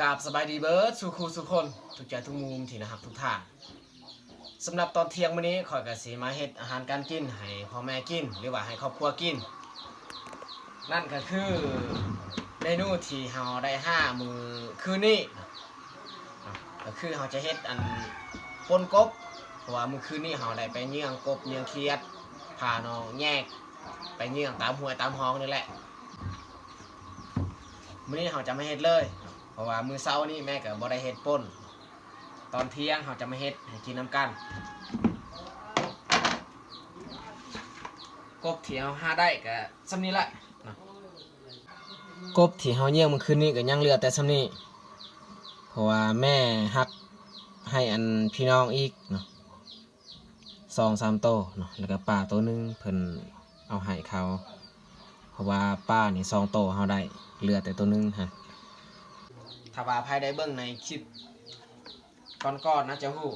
กราบสบายดีเบิร์ดสู่ครูสู่คน ทุกใจทุกมุมที่นะครับทุกท่านสำหรับตอนเที่ยงวันนี้ขอยกสีมาเฮ็ดอาหารการกินให้พ่อแม่กิน หรือว่าให้ครอบครัวกิน นั่นก็คือเมนูที่เฮาได้ห้ามือคืนนี้ก็คือเฮาจะเฮ็ดอันปนกบเพราะว่ามือคืนนี้เฮาได้ไปเยื่องกบเยื่องเขียดพาน้องแยก ไปเยื่องตามห้วยตามห้องนี่แหละมื้อนี้เราจะไม่เฮ็ดเลย เพราะว่ามือเช้านี่แม่ก็บ่ได้เฮ็ดป่นตอนเที่ยงเราจะมาเฮ็ดให้กินน้ำกัน กบที่เราหาได้ก็ซำนี้แหละกบที่เฮาเยี่ยงมื่อคืนนี้ก็ยังเหลือแต่ซำนี้เพราะว่าแม่ฮักให้อันพี่น้องอีกเนาะสองสามโตเนาะแล้วก็ป้าตัวนึงเพิ่นเอาให้เขา เพราะว่าป้านี่สองโตเฮาได้เหลือแต่ตัวนึงฮะ ถ้าว่าภายได้เบิ่งในคลิปก่อนๆนนะจะฮู้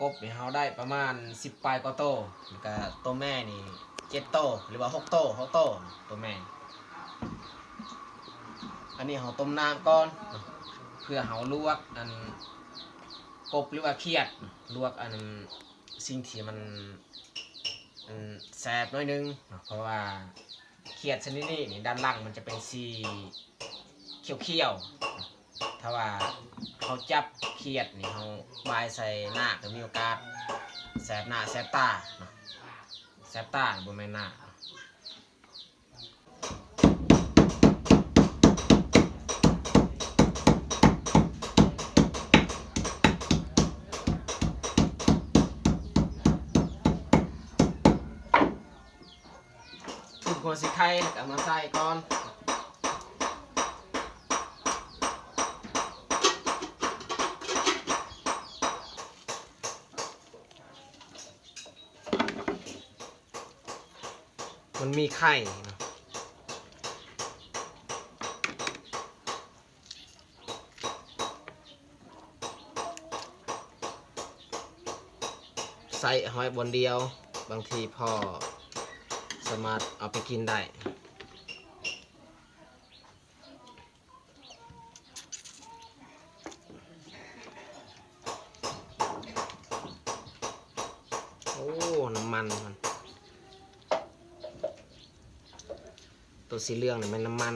กบนี่เฮาได้ประมาณ 10ปลายกว่าโตวแล้วก็ตัวแม่นี่7โตหรือว่า6โตว6โตตัวแม่ อันนี้เฮาต้มน้ำก่อนเพื่อเฮาลวกอันกบหรือว่าเครียดลวกอันสิ่งที่มันแสบน้อยนึง เพราะว่าเขียดชนิดนี้นี่ด้านล่างมันจะเป็นสี เขียวๆถ้าว่าเขาจับเขียดนี่เขาบายใส่หน้าก็มีโอกาสแสบหน้าแสบตาเนาะแสบตาบนแม่นหน้าทุกคนสิไข่แล้วก็เอามาใส่ก่อน มันมีไข่ใส่หอยบนเดียว บางทีพอสามารถเอาไปกินได้โอ้ น้ำมันมัน ตัวสีเหลืองนี่มันน้ำมัน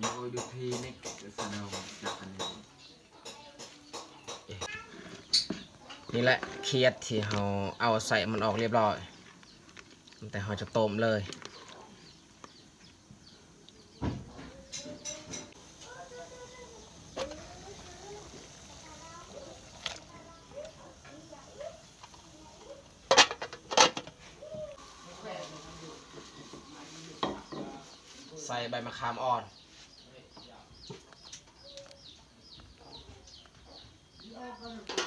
มีโอดูพีนี่สนองจากอันนี้ นี่แหละเครียดที่เราเอาใส่มันออกเรียบร้อย แต่เราจะต้มเลย ใส่ใบมะขามอ่อนเ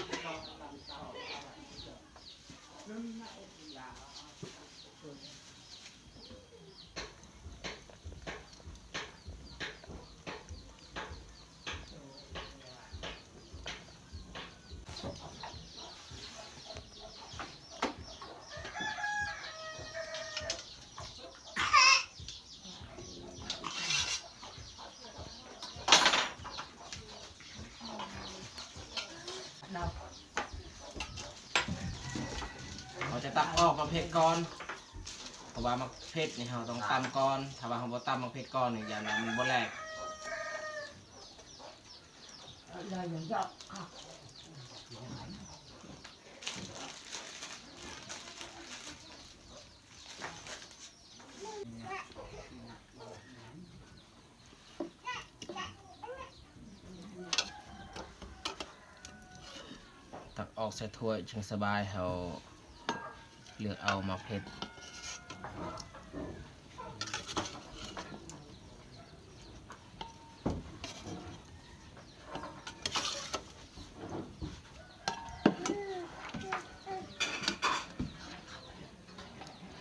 ออกมาเผ็ดก่อนเพราะว่ามักเผ็ดนี่เราต้องตำก่อน ถ้าว่าเราบ่ตำมักเผ็ดก่อนนี่อย่างนั้นมันบ่แหลกตักออกใส่ถ้วยจึงสบายเรา เลือกเอามาเผ็ด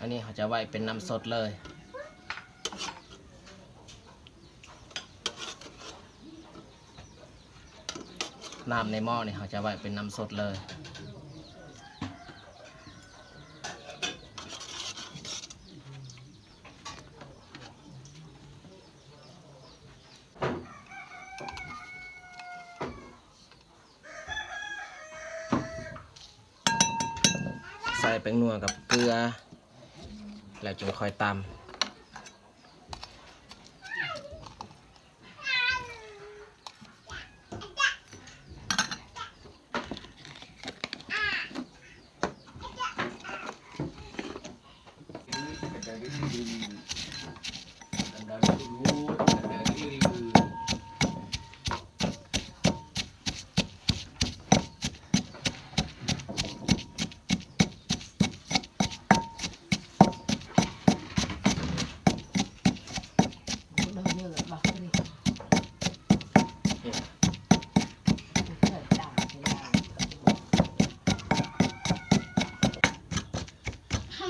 อันนี้เขาจะไว้เป็นน้ำสดเลยน้ำในหม้อนี่เขาจะไว้เป็นน้ำสดเลย แป้งนัวกับเกลือ แล้วจึงค่อยตำ ยอะ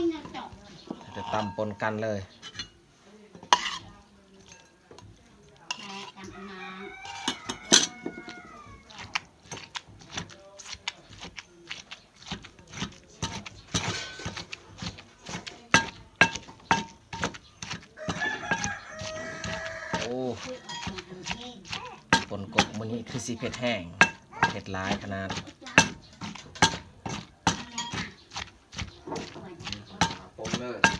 หน้าจอบนได้กตอบจะตำปนกันเลย แม่จำนา โอ้คือออกมาอันกบมือนี้คือสีเผ็ดแห้งเผ็ดร้ายขนาดปมเลย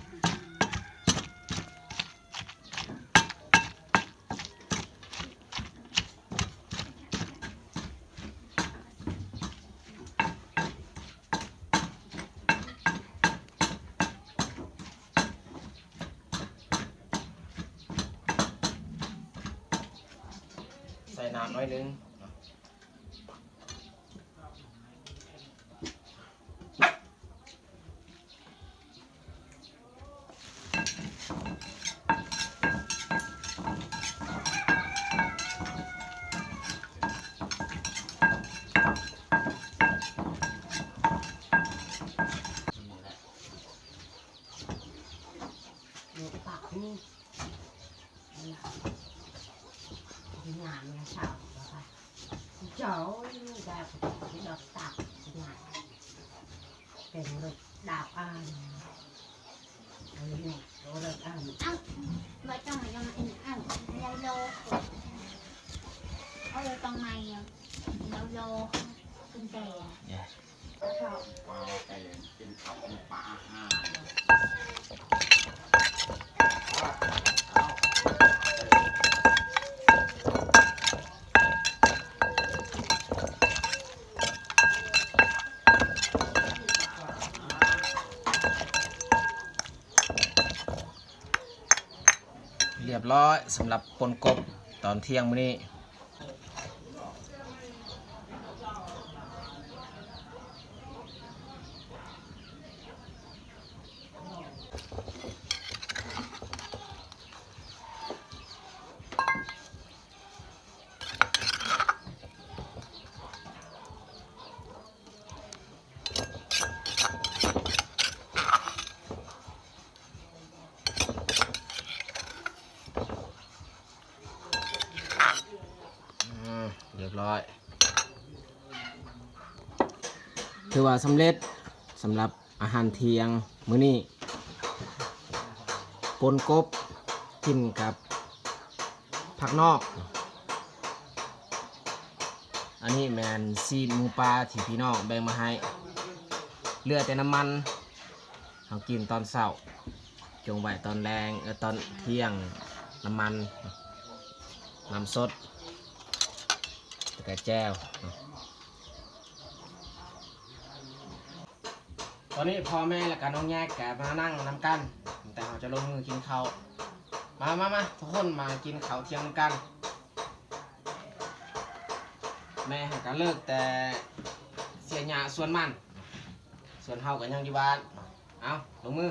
ใส่น้ำน้อยนึง Một bọc đi Cái nhà nhà sảo đó phải Cháu gặp cái đợt tạp cái nhà Cái lực đào an Cái này có đợt an เอ้าไม่ต้องมายังอินเอ้าเราโลเอาเลยตรงไหนอะเราโลกุญแจ ปลาไก่เป็น ขับปลาอาหาเรียบร้อยสำหรับปนกบตอนเที่ยงมื้อนี้ ถือว่าสำเร็จสำหรับอาหารเที่ยงมื้อนี้ปนกบกินกับผักนอก อันนี้แมนซีนหมูปลาที่พี่น้องแบ่งมาให้เหลือแต่น้ำมันเรากินตอนเช้าจงไว้ตอนแรงเออตอนเที่ยงน้ำมันน้ำสดแล้วก็แจ้ว อนนี้พ่อแม่และกันน้องแยกแกมานั่งนำกัน แต่เราจะลงมือกินข้าวมามามาทุกคนมากินข้าวเที่ยงกัน แม่หากันเลิกแต่เสียหยาส่วนมัน ส่วนเฮากันยังอยู่บ้าน เอาลงมือ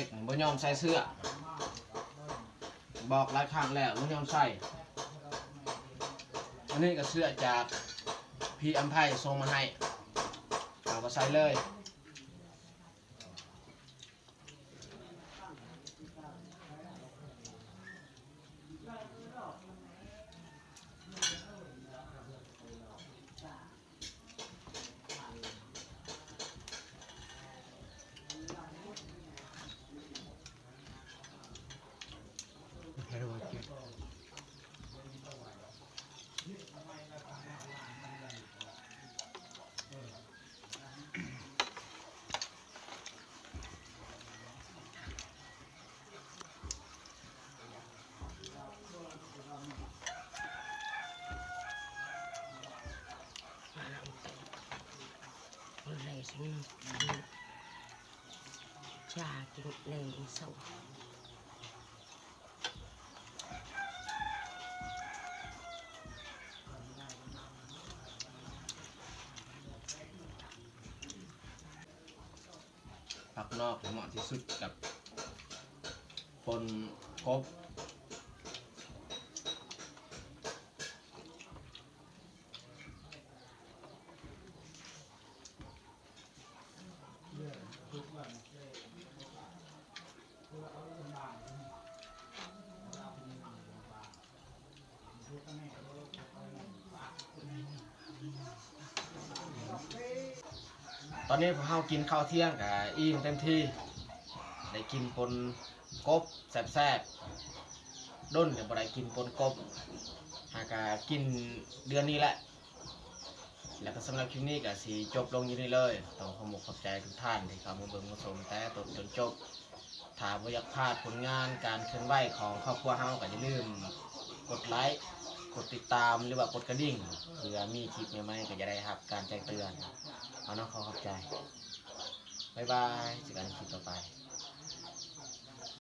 งแยบ่ยอมใส่เสื้อ บอกหลายครั้งแล้วบ่ยอมใส่อันนี้ก็เสื้อจากพี่อัมไพส่งมาให้เอาก็ใส่เลย ชากินเลยส่ง ผักนอกเหมาะที่สุดกับปนกบ ต อนนี้พวกเรากินข้าวเที่ยงกับอิ่มเต็มที่ ได้กินปนกบแซ่บๆด้นเนี่ยบ่ได้กินปนกบหากากินเดือนนี้แหละ แล้วก็สำหรับคลิปนี้ก็สีจบลงอยู่นี่เลย ต้องขอบอกขอบใจทุกท่านที่เข้ามาเบิ่งมาชมแต่ตนจนจบถ้าบ่อยากพลาดผลงานการเคลื่อนไหวของครอบครัวเฮาก็อย่าลืมกดไลค์กดติดตามหรือว่ากดกระดิ่งเพื่อมีคลิปใหม่ๆก็จะได้รับการแจ้งเตือน เอาเนาะขอขอบใจ บ๊ายบายเจอกันคลิปต่อไป